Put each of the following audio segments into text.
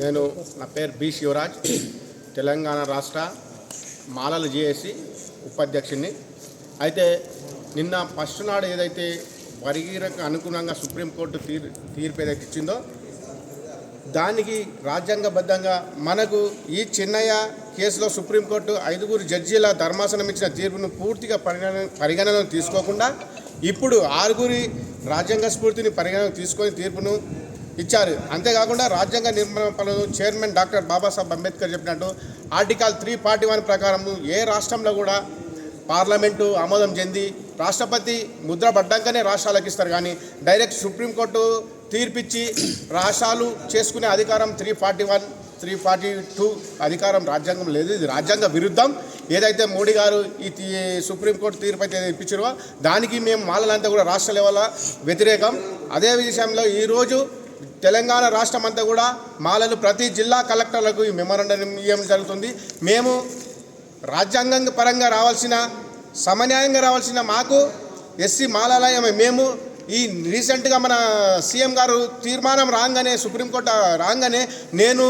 నేను నా పేరు బి శివరాజ్ తెలంగాణ రాష్ట్ర మాలలు చేసి ఉపాధ్యక్షుడిని అయితే నిన్న ఫస్ట్ నాడు ఏదైతే వర్గీరకు అనుగుణంగా సుప్రీంకోర్టు తీర్ తీర్పు ఏదైతే ఇచ్చిందో దానికి రాజ్యాంగబద్ధంగా మనకు ఈ చిన్నయ్య కేసులో సుప్రీంకోర్టు ఐదుగురు జడ్జీల ధర్మాసనం ఇచ్చిన తీర్పును పూర్తిగా పరిగణ పరిగణనలో తీసుకోకుండా ఇప్పుడు ఆరుగురి రాజ్యాంగ స్ఫూర్తిని పరిగణన తీసుకొని తీర్పును ఇచ్చారు. అంతేకాకుండా రాజ్యాంగ నిర్మాణ పనులు చైర్మన్ డాక్టర్ బాబాసాహెబ్ అంబేద్కర్ చెప్పినట్టు ఆర్టికల్ త్రీ ఫార్టీ వన్ ప్రకారం ఏ రాష్ట్రంలో కూడా పార్లమెంటు ఆమోదం చెంది రాష్ట్రపతి ముద్ర పడ్డాకనే రాష్ట్రాలకు ఇస్తారు. కానీ డైరెక్ట్ సుప్రీంకోర్టు తీర్పిచ్చి రాష్ట్రాలు చేసుకునే అధికారం three forty one three forty two అధికారం రాజ్యాంగం లేదు. ఇది రాజ్యాంగ విరుద్ధం. ఏదైతే మోడీ గారు ఈ సుప్రీంకోర్టు తీర్పు అయితే ఇప్పించారో దానికి మేము మాలలంతా కూడా రాష్ట్ర లెవెల్ వ్యతిరేకం. అదే విషయంలో ఈరోజు తెలంగాణ రాష్ట్రం అంతా కూడా మాలలు ప్రతి జిల్లా కలెక్టర్లకు ఈ మెమోరండం ఇవ్వడం జరుగుతుంది. మేము రాజ్యాంగ పరంగా రావాల్సిన సమన్యాయంగా రావాల్సిన మాకు ఎస్సీ మాలాలయం మేము ఈ రీసెంట్గా మన సీఎం గారు తీర్మానం రాగానే సుప్రీంకోర్టు రాగానే నేను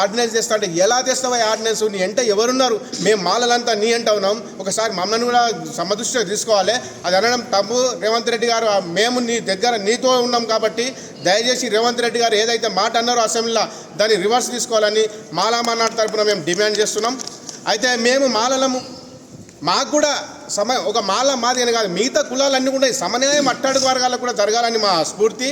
ఆర్డినెన్స్ తెస్తా అంటే ఎలా తెస్తావా ఆర్డినెన్స్? నీ ఎంట ఎవరున్నారు? మేము మాలలంతా నీ ఎంట ఉన్నాం. ఒకసారి మమ్మల్ని కూడా సమదృష్టిగా తీసుకోవాలి. అది అనడం తప్పు. రేవంత్ రెడ్డి గారు మేము నీ దగ్గర నీతో ఉన్నాం కాబట్టి దయచేసి రేవంత్ రెడ్డి గారు ఏదైతే మాట అన్నారో అసెంబ్లీలో దాన్ని రివర్స్ తీసుకోవాలని మాలా మన్నాడు తరపున మేము డిమాండ్ చేస్తున్నాం. అయితే మేము మాలలము మాకు కూడా సమ ఒక మాల మాది అని కాదు మిగతా కులాలన్నీ కూడా ఈ సమన్యాయం అట్టడుగు వర్గాలకు కూడా జరగాలని మా స్ఫూర్తి.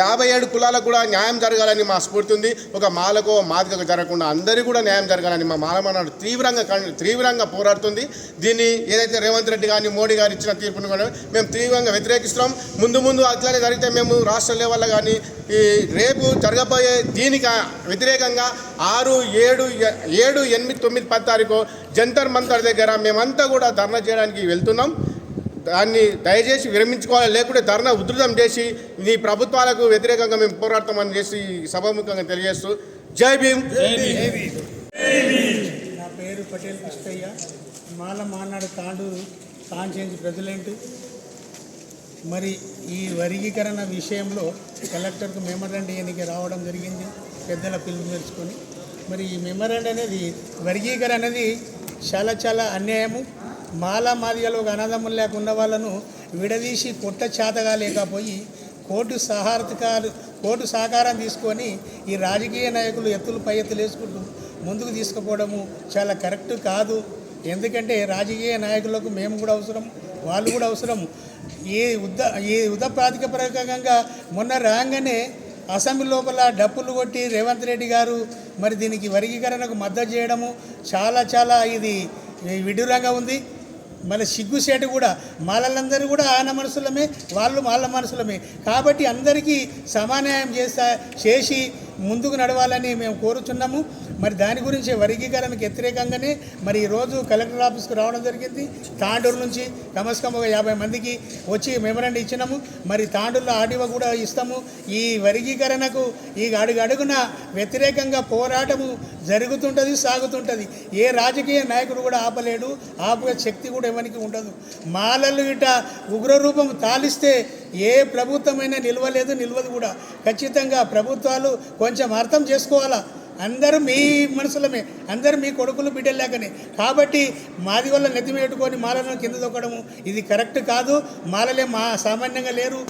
యాభై ఏడు కులాలకు కూడా న్యాయం జరగాలని మా స్ఫూర్తి ఉంది. ఒక మాలకు మాదికకు జరగకుండా అందరికీ కూడా న్యాయం జరగాలని మా మాలమనాడు తీవ్రంగా తీవ్రంగా పోరాడుతుంది. దీన్ని ఏదైతే రేవంత్ రెడ్డి గారిని మోడీ గారు ఇచ్చిన తీర్పును కూడా మేము తీవ్రంగా వ్యతిరేకిస్తున్నాం. ముందు ముందు అట్లానే జరిగితే మేము రాష్ట్ర లెవెల్లో కానీ ఈ రేపు జరగబోయే దీనికి వ్యతిరేకంగా ఆరు ఏడు ఏడు ఎనిమిది తొమ్మిది పది తారీఖు జంతర్ మంతర్ దగ్గర మేమంతా కూడా ధర్నా చేయడానికి వెళ్తున్నాం. దాన్ని దయచేసి విరమించుకోవాలి లేకుంటే ధర్నా ఉధృతం చేసి నీ ప్రభుత్వాలకు వ్యతిరేకంగా మేము పోరాడతామని చేసి సభాముఖంగా తెలియజేస్తూ జై భీమ్. నా పేరు పటేల్ కృష్ణయ్య. మాల మానాడు తాండూరు కాన్షియన్స్ ప్రెసిడెంట్. మరి ఈ వర్గీకరణ విషయంలో కలెక్టర్కు మెమరండి ఎన్నిక రావడం జరిగింది పెద్దల పిలుపు మెరుచుకొని. మరి ఈ మెమరండి అనేది వర్గీకరణ అనేది చాలా చాలా అన్యాయము. మాల మాదిగలో ఒక అనాథములు లేక ఉన్న వాళ్ళను విడదీసి కొట్ట చేతగా లేకపోయి కోర్టు సహార్థకాలు కోర్టు సహకారం తీసుకొని ఈ రాజకీయ నాయకులు ఎత్తులు పై ఎత్తులు వేసుకుంటూ ముందుకు తీసుకుపోవడము చాలా కరెక్ట్ కాదు. ఎందుకంటే రాజకీయ నాయకులకు మేము కూడా అవసరం వాళ్ళు కూడా అవసరం. ఈ ఉద్ద ఈ ఉదప్రాతిక ప్రకారంగా మొన్న రాగానే అసెంబ్లీ లోపల డప్పులు కొట్టి రేవంత్ రెడ్డి గారు మరి దీనికి వర్గీకరణకు మద్దతు చేయడము చాలా చాలా ఇది విడ్డూరంగా ఉంది. మన సిగ్గుసేట కూడా మాలలందరూ కూడా ఆయన మనసులమే వాళ్ళు వాళ్ళ మనసులమే. కాబట్టి అందరికీ సమాన్యాయం చేస్తా చేసి ముందుకు నడవాలని మేము కోరుచున్నాము. మరి దాని గురించి వర్గీకరణకు వ్యతిరేకంగానే మరి ఈరోజు కలెక్టర్ ఆఫీస్కి రావడం జరిగింది. తాండూరు నుంచి కమస్కం ఒక యాభై మందికి వచ్చి మెమరాండం ఇచ్చినాము. మరి తాండూరులో ఆడివ కూడా ఇస్తాము. ఈ వర్గీకరణకు ఈ అడుగు అడుగున వ్యతిరేకంగా పోరాటము జరుగుతుంటుంది సాగుతుంటుంది. ఏ రాజకీయ నాయకుడు కూడా ఆపలేడు ఆపే శక్తి కూడా ఎవరికి ఉండదు. మాలలు ఇట ఉగ్రరూపం తాలిస్తే ఏ ప్రభుత్వమైనా నిలవలేదు నిలవదు కూడా. ఖచ్చితంగా ప్రభుత్వాలు కొంచెం అర్థం చేసుకోవాలా? అందరూ మీ మనసులమే అందరూ మీ కొడుకులు బిడ్డలేకనే కాబట్టి మాది వల్ల నెత్తిమేటుకొని మాలను కింద తొక్కడము ఇది కరెక్ట్ కాదు. మాలలే మా సామాన్యంగా లేరు.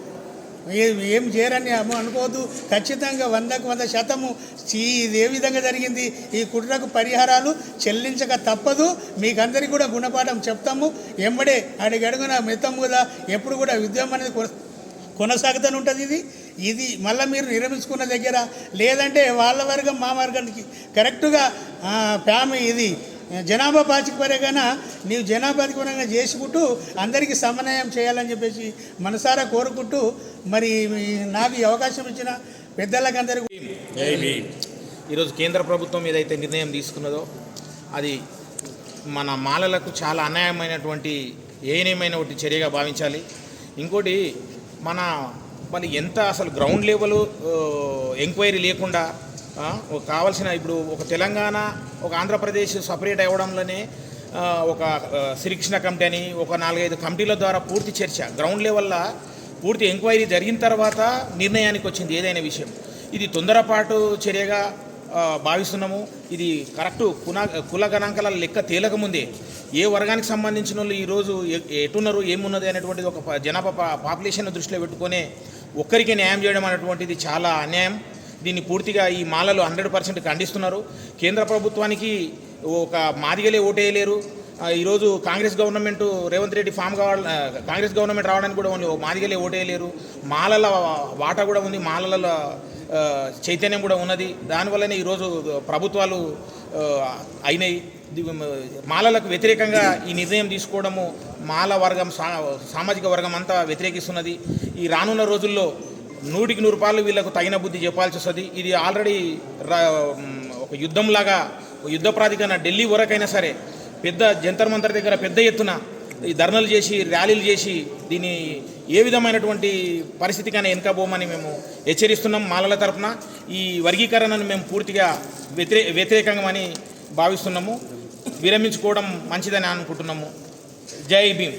ఏం చేయరని అనుకోవద్దు. ఖచ్చితంగా వందకు వంద శాతము ఇది ఏ విధంగా జరిగింది. ఈ కుట్రకు పరిహారాలు చెల్లించక తప్పదు. మీకందరికీ కూడా గుణపాఠం చెప్తాము. ఎంబడే అడిగడుగున మితం కూడా ఎప్పుడు కూడా ఉద్యమం అనేది కొన- కొనసాగుతూనే ఉంటుంది ఇది. ఇది మళ్ళీ మీరు నిరమించుకున్న దగ్గర లేదంటే వాళ్ళ వర్గం మా వర్గానికి. కరెక్ట్గా ఫ్యామిలీ ఇది. జనాభా ప్రాతిపదికన నీవు జనాభా ప్రాతిపదికన చేసుకుంటూ అందరికీ సమన్వయం చేయాలని చెప్పేసి మనసారా కోరుకుంటూ మరి నాకు ఈ అవకాశం ఇచ్చిన పెద్దలకు అందరికీ ఈరోజు కేంద్ర ప్రభుత్వం ఏదైతే నిర్ణయం తీసుకున్నదో అది మన మాలలకు చాలా అన్యాయమైనటువంటి ఏనేమైన ఒకటి చర్యగా భావించాలి. ఇంకోటి మన మరి ఎంత అసలు గ్రౌండ్ లెవెల్ ఎంక్వైరీ లేకుండా కావాల్సిన ఇప్పుడు ఒక తెలంగాణ ఒక ఆంధ్రప్రదేశ్ సపరేట్ అవ్వడంలోనే ఒక శిరీక్షణ కమిటీ అని ఒక నాలుగైదు కమిటీల ద్వారా పూర్తి చర్చ. గ్రౌండ్ లెవెల్లో పూర్తి ఎంక్వైరీ జరిగిన తర్వాత నిర్ణయానికి వచ్చింది ఏదైనా విషయం. ఇది తొందరపాటు చర్యగా భావిస్తున్నాము. ఇది కరెక్ట్ కుల కుల గణాంకాల లెక్క తేలకముందే ఏ వర్గానికి సంబంధించిన వాళ్ళు ఈరోజు ఎటున్నారు ఏమున్నది అనేటువంటిది ఒక జనాభా పాపులేషన్ దృష్టిలో పెట్టుకొని ఒక్కరికి న్యాయం చేయడం అనేటువంటిది చాలా అన్యాయం. దీన్ని పూర్తిగా ఈ మాలలు హండ్రెడ్ పర్సెంట్ ఖండిస్తున్నారు. కేంద్ర ప్రభుత్వానికి ఒక మాదిగలే ఓటేయలేరు. ఈరోజు కాంగ్రెస్ గవర్నమెంట్ రేవంత్ రెడ్డి ఫామ్ కావాలి కాంగ్రెస్ గవర్నమెంట్ రావడానికి కూడా ఓన్లీ మాదిగలే ఓటేయలేరు. మాలల వాటా కూడా ఉంది మాలల చైతన్యం కూడా ఉన్నది. దానివల్లనే ఈరోజు ప్రభుత్వాలు అయినాయి. మాలలకు వ్యతిరేకంగా ఈ నిర్ణయం తీసుకోవడము మాల వర్గం సా సామాజిక వర్గం అంతా వ్యతిరేకిస్తున్నది. ఈ రానున్న రోజుల్లో నూటికి నూరు రూపాయలు వీళ్ళకు తగిన బుద్ధి చెప్పాల్సి వస్తుంది. ఇది ఆల్రెడీ రా- ఒక యుద్ధంలాగా యుద్ధ ప్రాతికన ఢిల్లీ వరకైనా సరే పెద్ద జంతర్ మంతర్ దగ్గర పెద్ద ఎత్తున ఈ ధర్నలు చేసి ర్యాలీలు చేసి దీన్ని ఏ విధమైనటువంటి పరిస్థితికైనా వెనుకబోమని మేము హెచ్చరిస్తున్నాం మాలల తరఫున ఈ వర్గీకరణను మేము పూర్తిగా వ్యతిరే వ్యతిరేకంగామని భావిస్తున్నాము. విరమించుకోవడం మంచిదని అనుకుంటున్నాము. జై భీమ్.